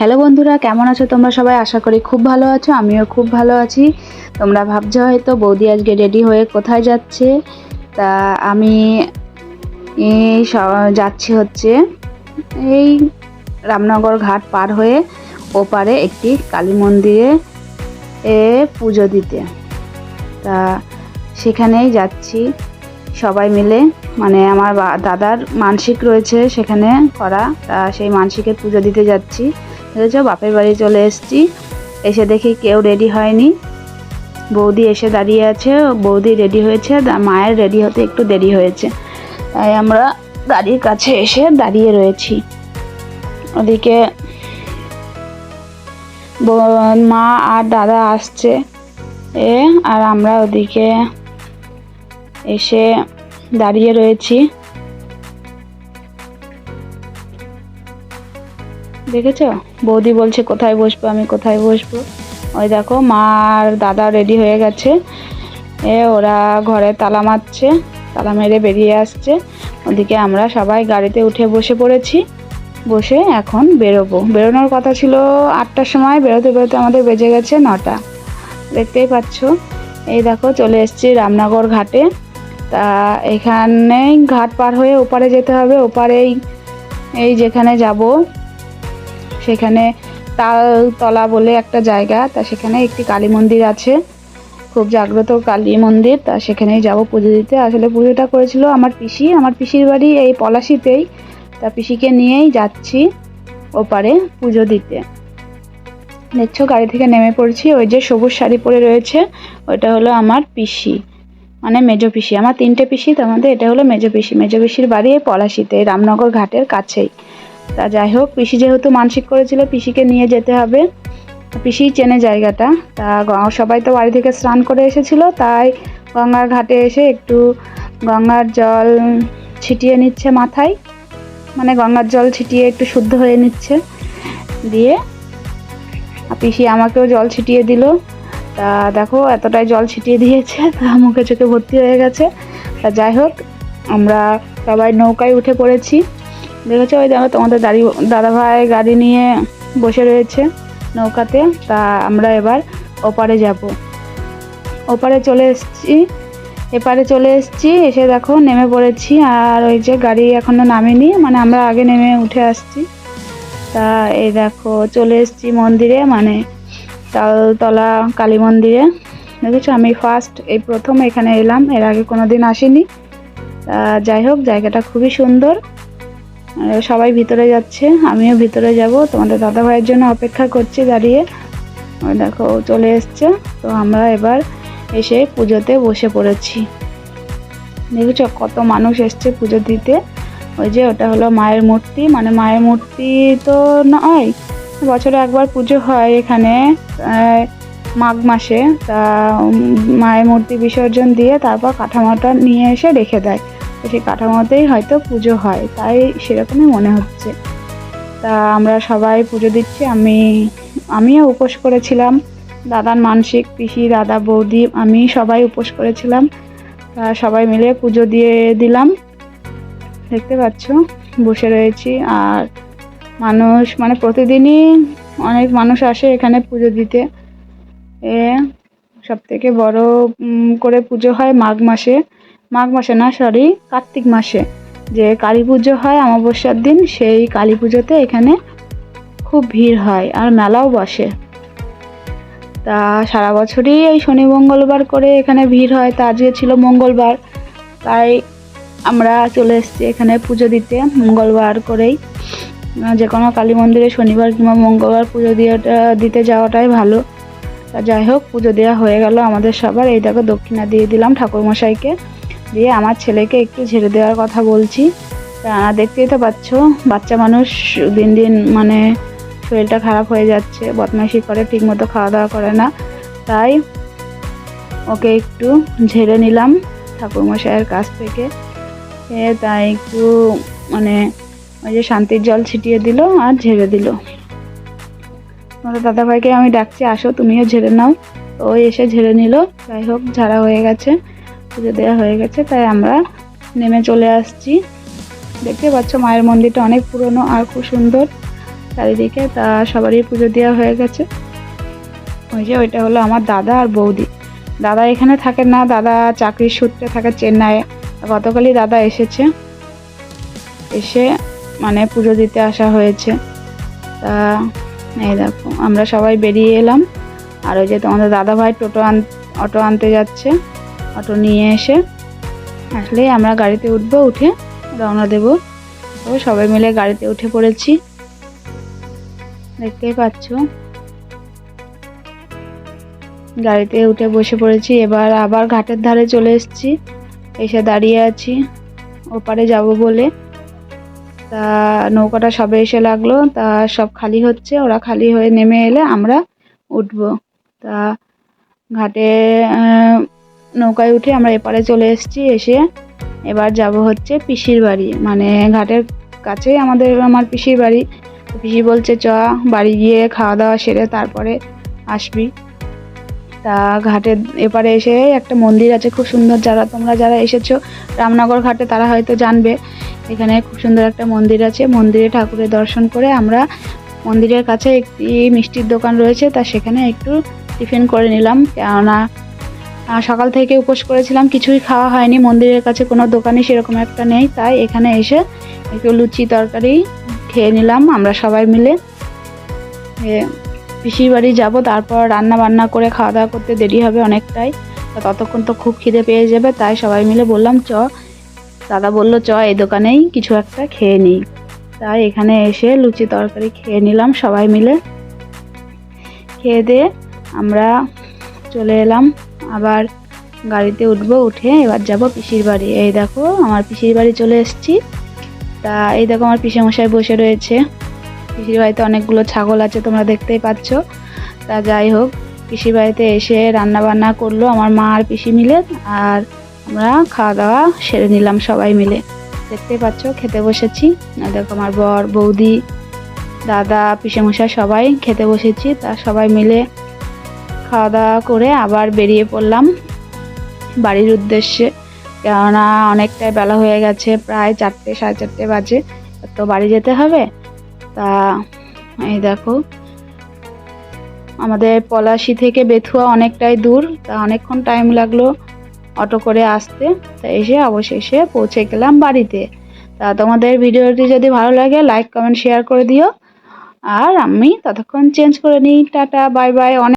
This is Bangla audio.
হ্যালো বন্ধুরা, কেমন আছো তোমরা সবাই? আশা করি খুব ভালো আছো, আমিও খুব ভালো আছি। তোমরা ভাবছ হয়তো বৌদি আজকে রেডি হয়ে কোথায় যাচ্ছে? তা আমি যাচ্ছি হচ্ছে এই রামনগর ঘাট পার হয়ে ওপারে একটি কালী মন্দিরে এ পুজো দিতে। তা সেখানেই যাচ্ছি সবাই মিলে। মানে আমার দাদার মানসিক রয়েছে সেখানে করা। তা সেই মানসিকের পুজো দিতে যাচ্ছি। বুঝেছ বাপের বাড়ি চলে এসেছি। এসে দেখি কেউ রেডি হয়নি। বৌদি এসে দাঁড়িয়ে আছে, বৌদি রেডি হয়েছে মায়ের রেডি হতে একটু দেরি হয়েছে। তাই আমরা গাড়ির কাছে এসে দাঁড়িয়ে রয়েছি। ওদিকে মা আর দাদা আসছে। এ আর আমরা ওদিকে এসে দাঁড়িয়ে রয়েছি। দেখেছ? বৌদি বলছে, কোথায় বসবো? আমি কোথায় বসবো? ওই দেখো মা আর দাদা রেডি হয়ে গেছে। এ, ওরা ঘরে তালা মারছে, তালা মেরে বেরিয়ে আসছে। ওদিকে আমরা সবাই গাড়িতে উঠে বসে পড়েছি। বসে এখন বেরোবো। বেরোনোর কথা ছিল আটটার সময়। বেরোতে বেরোতে আমাদের বেজে গেছে নটা। দেখতেই পাচ্ছ। এই দেখো, চলে এসেছি রামনগর ঘাটে। তা এখানেই ঘাট পার হয়ে ওপারে যেতে হবে। ওপারেই এই যেখানে যাব। সেখানে তালতলা বলে একটা জায়গা, তা সেখানে একটি কালী মন্দির আছে। খুব জাগ্রত কালী মন্দির, তা সেখানেই যাব পুজো দিতে। আসলে পুজোটা করেছিল আমার পিসি, আমার পিসির বাড়ি এই পলাশিতেই। তা পিসিকে নিয়েই যাচ্ছি ওপারে পুজো দিতে। দেখছ গাড়ি থেকে নেমে পড়ছি। ওই যে সবুজ শাড়ি পরে রয়েছে, ওইটা হলো আমার পিসি। মানে মেজো পিসি। আমার তিনটে পিসি, তার মধ্যে এটা হলো মেজো পিসি। মেজো পিসির বাড়ি এই পলাশিতে, রামনগর ঘাটের কাছেই। তা যাই হোক, পিসি যেহেতু মানসিক করেছিল, পিসিকে নিয়ে যেতে হবে। পিসি চেনে জায়গাটা। তা সবাই তো বাড়ি থেকে স্নান করে এসেছিল, তাই গঙ্গার ঘাটে এসে একটু গঙ্গার জল ছিটিয়ে নিচ্ছে মাথায়। মানে গঙ্গার জল ছিটিয়ে একটু শুদ্ধ হয়ে নিচ্ছে। দিয়ে পিসি আমাকেও জল ছিটিয়ে দিল। তা দেখো, এতটাই জল ছিটিয়ে দিয়েছে, তা মুখে চোখে ভর্তি হয়ে গেছে। তা যাই হোক, আমরা সবাই নৌকায় উঠে পড়েছি। দেখেছ? ওই দেখো, তোমাদের দাড়ি দাদা ভাই গাড়ি নিয়ে বসে রয়েছে নৌকাতে। তা আমরা এবার ওপারে যাব। ওপারে চলে এসেছি। এপারে চলে এসেছি, এসে দেখো নেমে পড়েছি। আর ওই যে গাড়ি এখনও নামেনি মানে আমরা আগে নেমে উঠে আসছি। তা এই দেখো, চলে এসেছি মন্দিরে মানে তালতলা কালী মন্দিরে। দেখেছ? আমি ফার্স্ট এই প্রথম এখানে এলাম, এর আগে কোনো দিন আসিনি যাই হোক, জায়গাটা খুবই সুন্দর। সবাই ভিতরে যাচ্ছে, আমিও ভিতরে যাব। তোমাদের দাদা ভাইয়ের জন্য অপেক্ষা করছি দাঁড়িয়ে। ওই দেখো চলে এসছে। তো আমরা এবার এসে পুজোতে বসে পড়েছি। দেখেছ, কত মানুষ এসছে পুজো দিতে। ওই যে ওটা হলো মায়ের মূর্তি। মানে মায়ের মূর্তি তো নয়, বছরে একবার পুজো হয় এখানে মাঘ মাসে। তা মায়ের মূর্তি বিসর্জন দিয়ে তারপর কাঠামোটা নিয়ে এসে রেখে দেয়। তো সেই কাঠামোতেই হয়তো পুজো হয়, তাই সেরকমই মনে হচ্ছে। তা আমরা সবাই পুজো দিচ্ছি, আমি, আমিও উপোস করেছিলাম, দাদার মানসিক, পিসি, দাদা, বৌদি, আমি সবাই উপোস করেছিলাম। তা সবাই মিলে পুজো দিয়ে দিলাম। দেখতে পাচ্ছ, বসে রয়েছি, আর মানুষ মানে প্রতিদিনই অনেক মানুষ আসে এখানে পুজো দিতে। এ সব থেকে বড় করে পুজো হয় মাঘ মাসে। মাঘ মাসে না সরি কার্তিক মাসে যে কালী পুজো হয় অমাবস্যার দিন, সেই কালী পুজোতে এখানে খুব ভিড় হয় আর মেলাও বসে। তা সারা বছরই এই শনি মঙ্গলবার করে এখানে ভিড় হয়। তা আজকে ছিল মঙ্গলবার, তাই আমরা চলে এসেছি এখানে পুজো দিতে মঙ্গলবার করেই। যে কোনো কালী মন্দিরে শনিবার কিংবা মঙ্গলবার পুজো দিয়ে দিতে যাওয়াটাই ভালো। তা যাই হোক, পুজো দেওয়া হয়ে গেল আমাদের সবার। এই দেখো দক্ষিণা দিয়ে দিলাম ঠাকুরমশাইকে। দিয়ে আমার ছেলেকে একটু ঝেড়ে দেওয়ার কথা বলছি। তা দেখতেই তো পাচ্ছ, বাচ্চা মানুষ দিন দিন মানে শরীরটা খারাপ হয়ে যাচ্ছে, বদমাইশি করে, ঠিকমতো খাওয়া দাওয়া করে না। তাই ওকে একটু ঝেড়ে নিলাম ঠাকুরমশাইয়ের কাছ থেকে। তাই একটু মানে ওই যে শান্তির জল ছিটিয়ে দিল আর ঝেড়ে দিল। তোমাদের দাদাভাইকে আমি ডাকছি, আসো, তুমিও ঝেড়ে নাও। ওই এসে ঝেড়ে নিল, যাই হোক, ঝাড়া হয়ে গেছে। পুজো দেওয়া হয়ে গেছে, তাই আমরা নেমে চলে আসছি। দেখতে পাচ্ছ মায়ের মন্দিরটা অনেক পুরনো আর খুব সুন্দর। চারিদিকে তা সবারই পুজো দেওয়া হয়ে গেছে। ওই যে ওইটা হলো আমার দাদা আর বৌদি। দাদা এখানে থাকে না, দাদা চাকরির সূত্রে থাকে চেন্নাইয়ে গতকালই দাদা এসেছে। এসে মানে পুজো দিতে আসা হয়েছে। তা এই দেখো, আমরা সবাই বেরিয়ে এলাম। আর ওই যে তোমাদের দাদা ভাই টোটো আন, অটো আনতে যাচ্ছে। অটো নিয়ে এসে আসলেই আমরা গাড়িতে উঠবো, উঠে রওনা দেব। তো সবাই মিলে গাড়িতে উঠে পড়েছি। দেখতেই পাচ্ছ। গাড়িতে উঠে বসে পড়েছি। এবার আবার ঘাটের ধারে চলে এসেছি। এসে দাঁড়িয়ে আছি। ওপারে যাব বলে। তা নৌকাটা সবে এসে লাগল। তা সব খালি হচ্ছে। ওরা খালি হয়ে নেমে এলে আমরা উঠবো। তা ঘাটে নৌকায় উঠে আমরা এপারে চলে এসেছি, এসে এবার যাব হচ্ছে পিসির বাড়ি। মানে ঘাটের কাছেই আমাদের আমার পিসির বাড়ি। পিসি বলছে, চ, বাড়ি গিয়ে খাওয়া দাওয়া সেরে তারপরে আসবি। তা ঘাটের এপারে এসে একটা মন্দির আছে, খুব সুন্দর। যারা তোমরা যারা এসেছ রামনগর ঘাটে, তারা হয়তো জানবে। এখানে খুব সুন্দর একটা মন্দির আছে। মন্দিরে ঠাকুরের দর্শন করে আমরা মন্দিরের কাছে একটি মিষ্টির দোকান রয়েছে, তা সেখানে একটু টিফিন করে নিলাম। কেননা সকাল থেকে উপোস করেছিলাম, কিছুই খাওয়া হয়নি, মন্দিরের কাছে কোনো দোকানে সেরকম একটা নেই, তাই এখানে এসে একটু লুচি তরকারি খেয়ে নিলাম, আমরা সবাই মিলে। পিসির বাড়ি যাব, তারপর রান্না বান্না করে খাওয়া দাওয়া করতে দেরি হবে অনেকটাই ততক্ষণ তো খুব খিদে পেয়ে যাবে, তাই সবাই মিলে বললাম, চ। দাদা বলল, চ, এই দোকানেই কিছু একটা খেয়ে নিই। তাই এখানে এসে লুচি তরকারি খেয়ে নিলাম, সবাই মিলে। খেয়ে দিয়ে আমরা চলে এলাম। আবার গাড়িতে উঠবো, উঠে এবার যাব পিসির বাড়ি। এই দেখো, আমার পিসির বাড়ি চলে এসেছি। তা এই দেখো আমার পিসে মশাই বসে রয়েছে। পিসির বাড়িতে অনেকগুলো ছাগল আছে, তোমরা দেখতেই পাচ্ছ। তা যাই হোক, পিসির বাড়িতে এসে রান্না বান্না করল আমার মা আর পিসি মিলে, আর আমরা খাওয়া দাওয়া সেরে নিলাম সবাই মিলে। দেখতেই পাচ্ছ, খেতে বসেছি। দেখো আমার বর, বৌদি, দাদা, পিসেমশাই সবাই খেতে বসেছি। তা সবাই মিলে খাওয়া দাওয়া করে আবার বেরিয়ে পড়লাম বাড়ির উদ্দেশ্যে। কেননা অনেকটাই বেলা হয়ে গেছে, প্রায় চারটে, সাড়ে চারটে বাজে। তো বাড়ি যেতে হবে? তা এই দেখো। আমাদের পলাশি থেকে বেথুয়া অনেকটাই দূর, তা অনেকক্ষণ টাইম লাগল অটো করে আসতে। তা এসে অবশেষে পৌঁছে গেলাম বাড়িতে। তা তোমাদের ভিডিওটি যদি ভালো লাগে লাইক কমেন্ট শেয়ার করে দিও। আর আমি ততক্ষণ চেঞ্জ করে নিই। টাটা বাই বাই অনেক